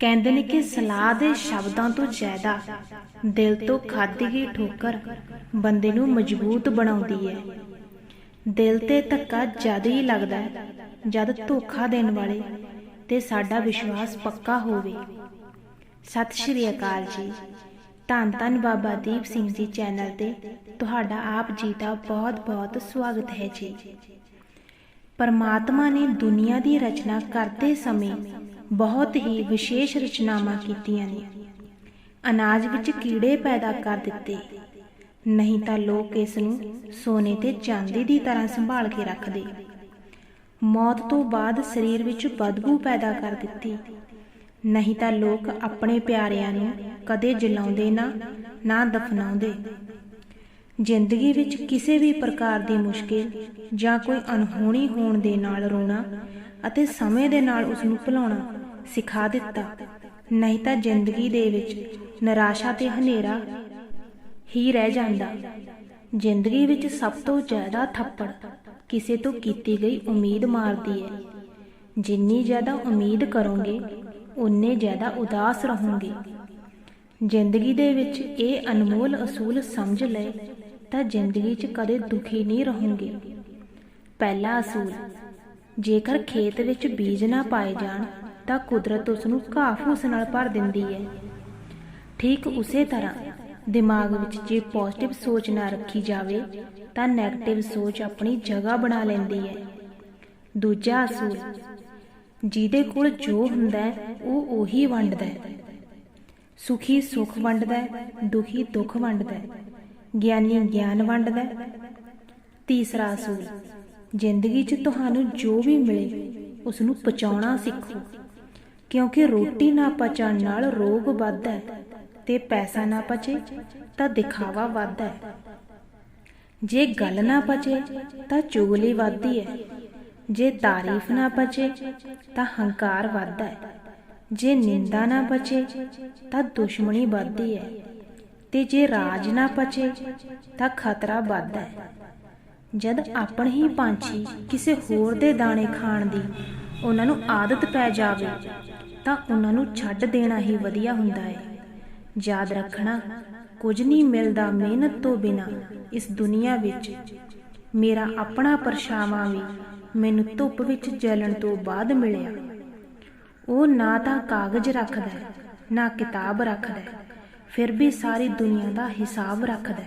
ਕਹਿੰਦੇ ਨੇ ਕਿ ਸਲਾਹ ਦੇ ਸ਼ਬਦਾਂ ਤੋਂ ਜ਼ਿਆਦਾ ਦਿਲ ਤੋਂ ਖਾਧੀ ਗਈ ਠੋਕਰ ਬੰਦੇ ਨੂੰ ਮਜ਼ਬੂਤ ਬਣਾਉਂਦੀ ਹੈ। ਦਿਲ ਤੇ ਧੱਕਾ ਜਦ ਹੀ ਲੱਗਦਾ ਹੈ, ਜਦ ਧੋਖਾ ਦੇਣ ਵਾਲੇ ਤੇ ਸਾਡਾ ਵਿਸ਼ਵਾਸ ਪੱਕਾ ਹੋਵੇ। ਸਤਿ ਸ਼੍ਰੀ ਅਕਾਲ ਜੀ। ਧੰਨ ਧੰਨ ਬਾਬਾ ਦੀਪ ਸਿੰਘ ਜੀ ਚੈਨਲ ਤੇ ਤੁਹਾਡਾ ਆਪ ਜੀ ਦਾ ਬਹੁਤ-ਬਹੁਤ ਸਵਾਗਤ ਹੈ ਜੀ। ਪਰਮਾਤਮਾ ਨੇ ਦੁਨੀਆ ਦੀ ਰਚਨਾ ਕਰਦੇ ਸਮੇਂ ਬਹੁਤ ਹੀ ਵਿਸ਼ੇਸ਼ ਰਚਨਾਵਾਂ ਕੀਤੀਆਂ ਨੇ। ਅਨਾਜ ਵਿੱਚ ਕੀੜੇ ਪੈਦਾ ਕਰ ਦਿੱਤੇ। ਨਹੀਂ ਤਾਂ ਲੋਕ ਇਸ ਨੂੰ ਸੋਨੇ ਤੇ ਚਾਂਦੀ ਦੀ ਤਰ੍ਹਾਂ ਸੰਭਾਲ ਕੇ ਰੱਖਦੇ। ਮੌਤ ਤੋਂ ਬਾਅਦ ਸਰੀਰ ਵਿੱਚ ਬਦਬੂ ਪੈਦਾ ਕਰ ਦਿੱਤੀ। ਨਹੀਂ ਤਾਂ ਲੋਕ ਆਪਣੇ ਪਿਆਰਿਆਂ ਨੂੰ ਕਦੇ ਜਲਾਉਂਦੇ ਨਾ ਨਾ ਦਫਨਾਉਂਦੇ। ਜ਼ਿੰਦਗੀ ਵਿੱਚ ਕਿਸੇ ਵੀ ਪ੍ਰਕਾਰ ਦੀ ਮੁਸ਼ਕਿਲ ਜਾਂ ਕੋਈ ਅਨਹੋਣੀ ਹੋਣ ਦੇ ਨਾਲ ਰੋਣਾ ਅਤੇ ਸਮੇਂ ਦੇ ਨਾਲ ਉਸ ਨੂੰ ਭੁਲਾਉਣਾ ਸਿਖਾ ਦਿੱਤਾ। ਨਹੀਂ ਤਾਂ ਜ਼ਿੰਦਗੀ ਦੇ ਵਿੱਚ ਨਿਰਾਸ਼ਾ ਤੇ ਹਨੇਰਾ ਹੀ ਰਹਿ ਜਾਂਦਾ। ਜ਼ਿੰਦਗੀ ਵਿੱਚ ਸਭ ਤੋਂ ਜ਼ਿਆਦਾ ਥੱਪੜ ਕਿਸੇ ਤੋਂ ਕੀਤੀ ਗਈ ਉਮੀਦ ਮਾਰਦੀ ਹੈ। ਜਿੰਨੀ ਜ਼ਿਆਦਾ ਉਮੀਦ ਕਰੋਗੇ, ਉਨੇ ਜ਼ਿਆਦਾ ਉਦਾਸ ਰਹੋਗੇ। ਜ਼ਿੰਦਗੀ ਦੇ ਵਿੱਚ ਇਹ ਅਨਮੋਲ ਅਸੂਲ ਸਮਝ ਲਏ ਤਾਂ ਜ਼ਿੰਦਗੀ 'ਚ ਕਦੇ ਦੁਖੀ ਨਹੀਂ ਰਹੋਗੇ। ਪਹਿਲਾ ਅਸੂਲ ਜੇਕਰ ਖੇਤ ਵਿੱਚ ਬੀਜ ਨਾ ਪਾਏ ਜਾਣ, ਤਾਂ ਕੁਦਰਤ ਉਸ ਨੂੰ ਘਾਹ ਫੂਸ ਨਾਲ ਭਰ ਦਿੰਦੀ ਹੈ। ਠੀਕ ਉਸੇ ਤਰ੍ਹਾਂ, ਦਿਮਾਗ ਵਿੱਚ ਜੇ ਪੋਜ਼ਿਟਿਵ ਸੋਚ ਨਾ ਰੱਖੀ ਜਾਵੇ, ਤਾਂ 네ਗੇਟਿਵ ਸੋਚ ਆਪਣੀ ਜਗ੍ਹਾ ਬਣਾ ਲੈਂਦੀ ਹੈ। ਦੂਜਾ ਅਸੂਲ, ਜਿਹਦੇ ਕੋਲ ਜੋ ਹੁੰਦਾ ਹੈ, ਉਹ ਉਹੀ ਵੰਡਦਾ ਹੈ। ਸੁਖੀ ਸੁਖ ਵੰਡਦਾ ਹੈ, ਦੁਖੀ ਦੁੱਖ ਵੰਡਦਾ ਹੈ, ਗਿਆਨੀ ਗਿਆਨ ਵੰਡਦਾ ਹੈ। ਤੀਸਰਾ ਅਸੂਲ ਜ਼ਿੰਦਗੀ 'ਚ ਤੁਹਾਨੂੰ ਜੋ ਵੀ ਮਿਲੇ ਉਸ ਨੂੰ ਪਚਾਉਣਾ ਸਿੱਖੋ। ਕਿਉਂਕਿ ਰੋਟੀ ਨਾ ਪਚਣ ਨਾਲ ਰੋਗ ਵੱਧਦਾ ਹੈ ਤੇ ਪੈਸਾ ਨਾ ਪਚੇ ਤਾਂ ਦਿਖਾਵਾ ਵੱਧਦਾ ਹੈ। ਜੇ ਗੱਲ ਨਾ ਪਚੇ ਤਾਂ ਚੁਗਲੀ ਵੱਧਦੀ ਹੈ। ਜੇ ਤਾਰੀਫ ਨਾ ਪਚੇ ਤਾਂ ਹੰਕਾਰ ਵੱਧਦਾ ਹੈ। ਜੇ ਨਿੰਦਾ ਨਾ ਪਚੇ ਤਾਂ ਦੁਸ਼ਮਣੀ ਵੱਧਦੀ ਹੈ। ਤੇ ਜੇ ਰਾਜ ਨਾ ਪਚੇ ਤਾਂ ਖਤਰਾ ਵੱਧਦਾ ਹੈ। ਜਦ ਆਪਣੇ ਹੀ ਪੰਛੀ ਕਿਸੇ ਹੋਰ ਦੇ ਦਾਣੇ ਖਾਣ ਦੀ ਉਹਨਾਂ ਨੂੰ ਆਦਤ ਪੈ ਜਾਵੇ, ਤਾਂ ਉਹਨਾਂ ਨੂੰ ਛੱਡ ਦੇਣਾ ਹੀ ਵਧੀਆ ਹੁੰਦਾ ਹੈ ਯਾਦ ਰੱਖਣਾ, ਕੁਝ ਨਹੀਂ ਮਿਲਦਾ ਮਿਹਨਤ ਤੋਂ ਬਿਨਾ ਇਸ ਦੁਨੀਆ ਵਿੱਚ। ਮੇਰਾ ਆਪਣਾ ਪਰਛਾਵਾਂ ਵੀ ਮੈਨੂੰ ਧੁੱਪ ਵਿੱਚ ਜਲਣ ਤੋਂ ਬਾਅਦ ਮਿਲਿਆ। ਉਹ ਨਾ ਤਾਂ ਕਾਗਜ਼ ਰੱਖਦਾ, ਨਾ ਕਿਤਾਬ ਰੱਖਦਾ, ਫਿਰ ਵੀ ਸਾਰੀ ਦੁਨੀਆ ਦਾ ਹਿਸਾਬ ਰੱਖਦਾ।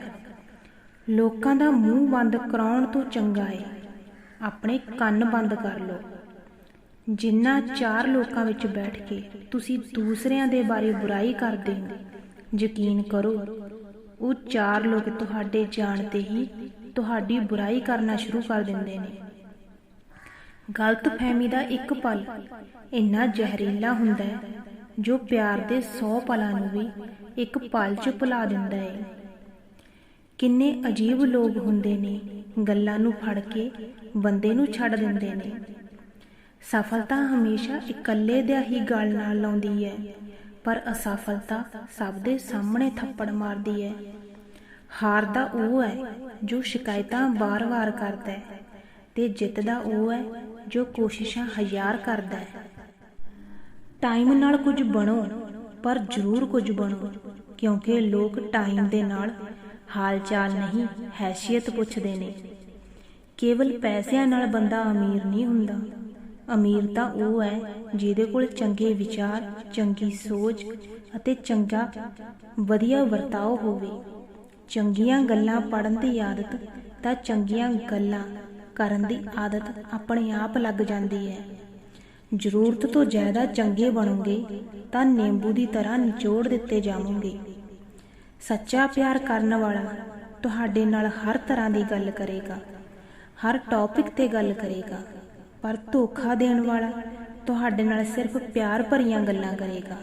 ਲੋਕਾਂ ਦਾ ਮੂੰਹ ਬੰਦ ਕਰਾਉਣ ਤੋਂ ਚੰਗਾ ਹੈ ਆਪਣੇ ਕੰਨ ਬੰਦ ਕਰ ਲਓ। ਜਿੰਨਾ ਚਾਰ ਲੋਕਾਂ ਵਿੱਚ ਬੈਠ ਕੇ ਤੁਸੀਂ ਦੂਸਰਿਆਂ ਦੇ ਬਾਰੇ ਬੁਰਾਈ ਕਰਦੇ ਹੋ, ਯਕੀਨ ਕਰੋ, ਉਹ ਚਾਰ ਲੋਕ ਤੁਹਾਡੇ ਜਾਣ ਹੀ ਤੁਹਾਡੀ ਬੁਰਾਈ ਕਰਨਾ ਸ਼ੁਰੂ ਕਰ ਦਿੰਦੇ ਨੇ। ਗਲਤ ਫਹਿਮੀ ਦਾ ਇੱਕ ਪਲ ਇੰਨਾ ਜ਼ਹਿਰੀਲਾ ਹੁੰਦਾ ਹੈ, ਜੋ ਪਿਆਰ ਦੇ 100 ਪਲਾਂ ਨੂੰ ਵੀ ਇੱਕ ਪਲ 'ਚ ਭੁਲਾ ਦਿੰਦਾ ਹੈ ਕਿੰਨੇ ਅਜੀਬ ਲੋਕ ਹੁੰਦੇ ਨੇ, ਗੱਲਾਂ ਨੂੰ ਫੜ ਕੇ ਬੰਦੇ ਨੂੰ ਛੱਡ ਦਿੰਦੇ ਨੇ। ਸਫਲਤਾ ਹਮੇਸ਼ਾ ਇਕੱਲੇ ਦੇ ਹੀ ਗੱਲ ਨਾਲ ਲਾਉਂਦੀ ਹੈ, ਪਰ ਅਸਫਲਤਾ ਸਭ ਦੇ ਸਾਹਮਣੇ ਥੱਪੜ ਮਾਰਦੀ ਹੈ। ਹਾਰ ਦਾ ਉਹ ਹੈ ਜੋ ਸ਼ਿਕਾਇਤਾਂ ਬਾਰ-ਬਾਰ ਕਰਦਾ ਹੈ ਤੇ ਜਿੱਤਦਾ ਉਹ ਹੈ ਜੋ ਕੋਸ਼ਿਸ਼ਾਂ ਹਜ਼ਾਰ ਕਰਦਾ ਹੈ। ਟਾਈਮ ਨਾਲ ਕੁਝ ਬਣੋ, ਪਰ ਜ਼ਰੂਰ ਕੁਝ ਬਣੋ, ਕਿਉਂਕਿ ਲੋਕ ਟਾਈਮ ਦੇ ਨਾਲ ਹਾਲ ਚਾਲ ਨਹੀਂ, ਹੈਸੀਅਤ ਪੁੱਛਦੇ ਨੇ। ਕੇਵਲ ਪੈਸਿਆਂ ਨਾਲ ਬੰਦਾ ਅਮੀਰ ਨਹੀਂ ਹੁੰਦਾ। ਅਮੀਰ ਤਾਂ ਉਹ ਹੈ ਜਿਹਦੇ ਕੋਲ ਚੰਗੇ ਵਿਚਾਰ, ਚੰਗੀ ਸੋਚ ਅਤੇ ਚੰਗਾ, ਵਧੀਆ ਵਰਤਾਓ ਹੋਵੇ। ਚੰਗੀਆਂ ਗੱਲਾਂ ਪੜਨ ਦੀ ਆਦਤ ਤਾਂ ਚੰਗੀਆਂ ਗੱਲਾਂ ਕਰਨ ਦੀ ਆਦਤ ਆਪਣੇ ਆਪ ਲੱਗ ਜਾਂਦੀ ਹੈ। ਜ਼ਰੂਰਤ ਤੋਂ ਜ਼ਿਆਦਾ ਚੰਗੇ ਬਣੋਗੇ ਤਾਂ ਨਿੰਬੂ ਦੀ ਤਰ੍ਹਾਂ ਨਿਚੋੜ ਦਿੱਤੇ ਜਾਵੋਗੇ। ਸੱਚਾ ਪਿਆਰ ਕਰਨ ਵਾਲਾ ਤੁਹਾਡੇ ਨਾਲ ਹਰ ਤਰ੍ਹਾਂ ਦੀ ਗੱਲ ਕਰੇਗਾ, ਹਰ ਟੌਪਿਕ ਤੇ ਗੱਲ ਕਰੇਗਾ, ਪਰ ਧੋਖਾ ਦੇਣ ਵਾਲਾ ਤੁਹਾਡੇ ਨਾਲ ਸਿਰਫ ਪਿਆਰ ਭਰੀਆਂ ਗੱਲਾਂ ਕਰੇਗਾ।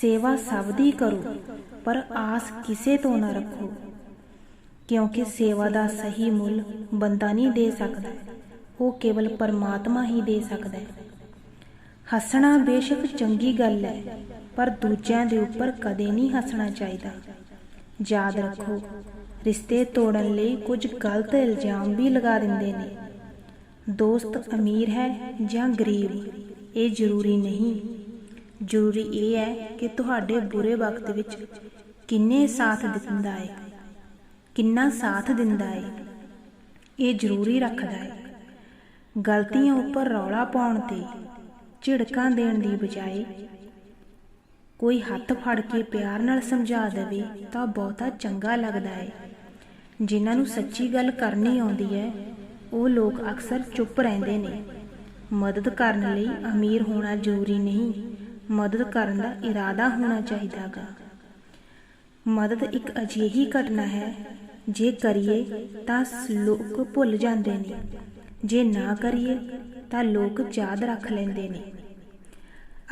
ਸੇਵਾ ਸਭ ਦੀ ਕਰੋ, ਪਰ ਆਸ ਕਿਸੇ ਤੋਂ ਨਾ ਰੱਖੋ, ਕਿਉਂਕਿ ਸੇਵਾ ਦਾ ਸਹੀ ਮੁੱਲ ਬੰਦਾ ਨਹੀਂ ਦੇ ਸਕਦਾ, ਉਹ ਕੇਵਲ ਪਰਮਾਤਮਾ ਹੀ ਦੇ ਸਕਦਾ ਹੈ। ਹੱਸਣਾ ਬੇਸ਼ੱਕ ਚੰਗੀ ਗੱਲ ਹੈ, ਪਰ ਦੂਜਿਆਂ ਦੇ ਉੱਪਰ ਕਦੇ ਨਹੀਂ ਹੱਸਣਾ ਚਾਹੀਦਾ। ਯਾਦ ਰੱਖੋ, ਰਿਸ਼ਤੇ ਤੋੜਨ ਲਈ ਕੁਝ ਗਲਤ ਇਲਜ਼ਾਮ ਵੀ ਲਗਾ ਦਿੰਦੇ ਨੇ। ਦੋਸਤ ਅਮੀਰ ਹੈ ਜਾਂ ਗਰੀਬ, ਇਹ ਜ਼ਰੂਰੀ ਨਹੀਂ। ਜ਼ਰੂਰੀ ਇਹ ਹੈ ਕਿ ਤੁਹਾਡੇ ਬੁਰੇ ਵਕਤ ਵਿੱਚ ਕਿੰਨੇ ਸਾਥ ਦਿੰਦਾ ਹੈ ਕਿੰਨਾ ਸਾਥ ਦਿੰਦਾ ਹੈ ਇਹ ਜ਼ਰੂਰੀ ਰੱਖਦਾ ਹੈ ਗਲਤੀਆਂ ਉੱਪਰ ਰੌਲਾ ਪਾਉਣ ਤੇ ਝਿੜਕਾਂ ਦੇਣ ਦੀ ਬਜਾਏ ਕੋਈ ਹੱਥ ਫੜ ਕੇ ਪਿਆਰ ਨਾਲ ਸਮਝਾ ਦੇਵੇ ਤਾਂ ਬਹੁਤਾ ਚੰਗਾ ਲੱਗਦਾ ਹੈ ਜਿਨ੍ਹਾਂ ਨੂੰ ਸੱਚੀ ਗੱਲ ਕਰਨੀ ਆਉਂਦੀ ਹੈ ਉਹ ਲੋਕ ਅਕਸਰ ਚੁੱਪ ਰਹਿੰਦੇ ਨੇ। ਮਦਦ ਕਰਨ ਲਈ ਅਮੀਰ ਹੋਣਾ ਜ਼ਰੂਰੀ ਨਹੀਂ, ਮਦਦ ਕਰਨ ਦਾ ਇਰਾਦਾ ਹੋਣਾ ਚਾਹੀਦਾਗਾ ਮਦਦ ਇੱਕ ਅਜਿਹੀ ਘਟਨਾ ਹੈ, ਜੇ ਕਰੀਏ ਤਾਂ ਲੋਕ ਭੁੱਲ ਜਾਂਦੇ ਨੇ। ਜੇ ਨਾ ਕਰੀਏ ਤਾਂ ਲੋਕ ਯਾਦ ਰੱਖ ਲੈਂਦੇ ਨੇ।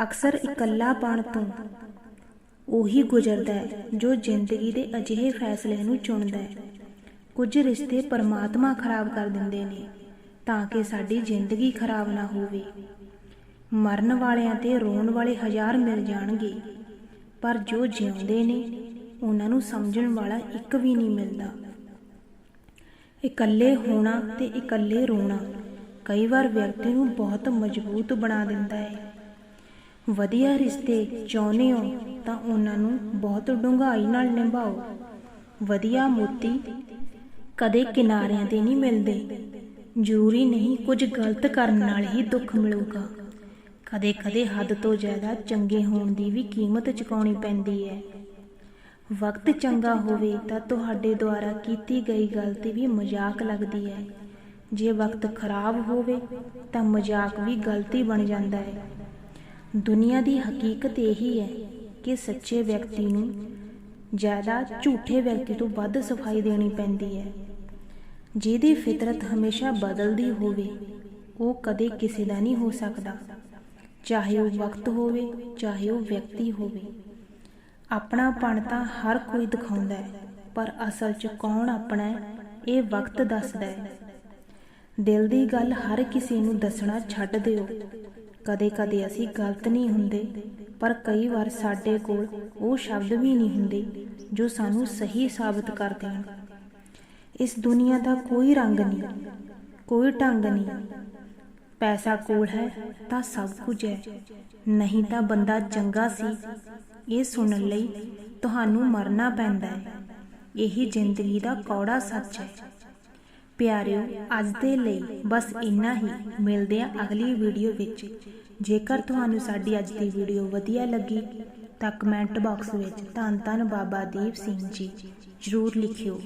ਅਕਸਰ ਇਕੱਲਾਪਣ ਤੋਂ ਉਹੀ ਗੁਜ਼ਰਦਾ ਹੈ, ਜੋ ਜ਼ਿੰਦਗੀ ਦੇ ਅਜਿਹੇ ਫੈਸਲੇ ਨੂੰ ਚੁਣਦਾ ਹੈ। ਕੁਝ ਰਿਸ਼ਤੇ ਪਰਮਾਤਮਾ ਖਰਾਬ ਕਰ ਦਿੰਦੇ ਨੇ, ਤਾਂ ਕਿ ਸਾਡੀ ਜ਼ਿੰਦਗੀ ਖਰਾਬ ਨਾ ਹੋਵੇ। ਮਰਨ ਵਾਲਿਆਂ ਤੇ ਰੋਣ ਵਾਲੇ ਹਜ਼ਾਰ ਮਿਲ ਜਾਣਗੇ, ਪਰ ਜੋ ਜਿਉਂਦੇ ਨੇ, ਉਹਨਾਂ ਨੂੰ ਸਮਝਣ ਵਾਲਾ ਇੱਕ ਵੀ ਨਹੀਂ ਮਿਲਦਾ। ਇਕੱਲੇ ਹੋਣਾ ਤੇ ਇਕੱਲੇ ਰੋਣਾ ਕਈ ਵਾਰ ਵਿਅਕਤੀ ਨੂੰ ਬਹੁਤ ਮਜ਼ਬੂਤ ਬਣਾ ਦਿੰਦਾ ਹੈ। ਵਧੀਆ ਰਿਸ਼ਤੇ ਚਾਹੁੰਦੇ ਹੋ ਤਾਂ ਉਹਨਾਂ ਨੂੰ ਬਹੁਤ ਡੂੰਘਾਈ ਨਾਲ ਨਿਭਾਓ। ਵਧੀਆ ਮੋਤੀ ਕਦੇ ਕਿਨਾਰਿਆਂ ਤੇ ਨਹੀਂ ਮਿਲਦੇ। ਜ਼ਰੂਰੀ ਨਹੀਂ ਕੁਝ ਗਲਤ ਕਰਨ ਨਾਲ ਹੀ ਦੁੱਖ ਮਿਲੂਗਾ। ਕਦੇ-ਕਦੇ ਹੱਦ ਤੋਂ ਜ਼ਿਆਦਾ ਚੰਗੇ ਹੋਣ ਦੀ ਵੀ ਕੀਮਤ ਚੁਕਾਉਣੀ ਪੈਂਦੀ ਹੈ। ਵਕਤ ਚੰਗਾ ਹੋਵੇ ਤਾਂ ਤੁਹਾਡੇ ਦੁਆਰਾ ਕੀਤੀ ਗਈ ਗਲਤੀ ਵੀ ਮਜ਼ਾਕ ਲੱਗਦੀ ਹੈ। ਜੇ ਵਕਤ ਖਰਾਬ ਹੋਵੇ ਤਾਂ ਮਜ਼ਾਕ ਵੀ ਗਲਤੀ ਬਣ ਜਾਂਦਾ ਹੈ। ਦੁਨੀਆ ਦੀ ਹਕੀਕਤ ਇਹੀ ਹੈ ਕਿ ਸੱਚੇ ਵਿਅਕਤੀ ਨੂੰ ਜ਼ਿਆਦਾ ਝੂਠੇ ਵਿਅਕਤੀ ਤੋਂ ਵੱਧ ਸਫ਼ਾਈ ਦੇਣੀ ਪੈਂਦੀ ਹੈ। ਜਿਹਦੀ ਫਿਤਰਤ ਹਮੇਸ਼ਾ ਬਦਲਦੀ ਹੋਵੇ, ਉਹ ਕਦੇ ਕਿਸੇ ਦਾ ਨਹੀਂ ਹੋ ਸਕਦਾ। ਚਾਹੇ ਉਹ ਵਕਤ ਹੋਵੇ, ਚਾਹੇ ਉਹ ਵਿਅਕਤੀ ਹੋਵੇ। ਆਪਣਾ ਪਣ ਤਾਂ ਹਰ ਕੋਈ ਦਿਖਾਉਂਦਾ ਹੈ, ਪਰ ਅਸਲ 'ਚ ਕੌਣ ਆਪਣਾ ਇਹ ਵਕਤ ਦੱਸਦਾ ਹੈ। ਦਿਲ ਦੀ ਗੱਲ ਹਰ ਕਿਸੇ ਨੂੰ ਦੱਸਣਾ ਛੱਡ ਦਿਓ। ਕਦੇ-ਕਦੇ ਅਸੀਂ ਗਲਤ ਨਹੀਂ ਹੁੰਦੇ, ਪਰ ਕਈ ਵਾਰ ਸਾਡੇ ਕੋਲ ਉਹ ਸ਼ਬਦ ਵੀ ਨਹੀਂ ਹੁੰਦੇ ਜੋ ਸਾਨੂੰ ਸਹੀ ਸਾਬਤ ਕਰ ਦੇਣ। ਇਸ ਦੁਨੀਆ ਦਾ ਕੋਈ ਰੰਗ ਨਹੀਂ, ਕੋਈ ਢੰਗ ਨਹੀਂ। ਪੈਸਾ ਕੋਲ ਹੈ ਤਾਂ ਸਭ ਕੁਝ ਹੈ, ਨਹੀਂ ਤਾਂ ਬੰਦਾ ਚੰਗਾ ਸੀ। ਇਹ ਸੁਣਨ ਲਈ ਤੁਹਾਨੂੰ ਮਰਨਾ ਪੈਂਦਾ ਹੈ। ਇਹੀ ਜ਼ਿੰਦਗੀ ਦਾ ਕੌੜਾ ਸੱਚ ਹੈ। ਪਿਆਰਿਓ, ਅੱਜ ਦੇ ਲਈ ਬਸ ਇੰਨਾ ਹੀ। ਮਿਲਦੇ ਹਾਂ ਅਗਲੀ ਵੀਡੀਓ ਵਿੱਚ। ਜੇਕਰ ਤੁਹਾਨੂੰ ਸਾਡੀ ਅੱਜ ਦੀ ਵੀਡੀਓ ਵਧੀਆ ਲੱਗੀ, ਤਾਂ ਕਮੈਂਟ ਬਾਕਸ ਵਿੱਚ ਧੰਨ ਧੰਨ ਬਾਬਾ ਦੀਪ ਸਿੰਘ ਜੀ ਜ਼ਰੂਰ ਲਿਖਿਓ।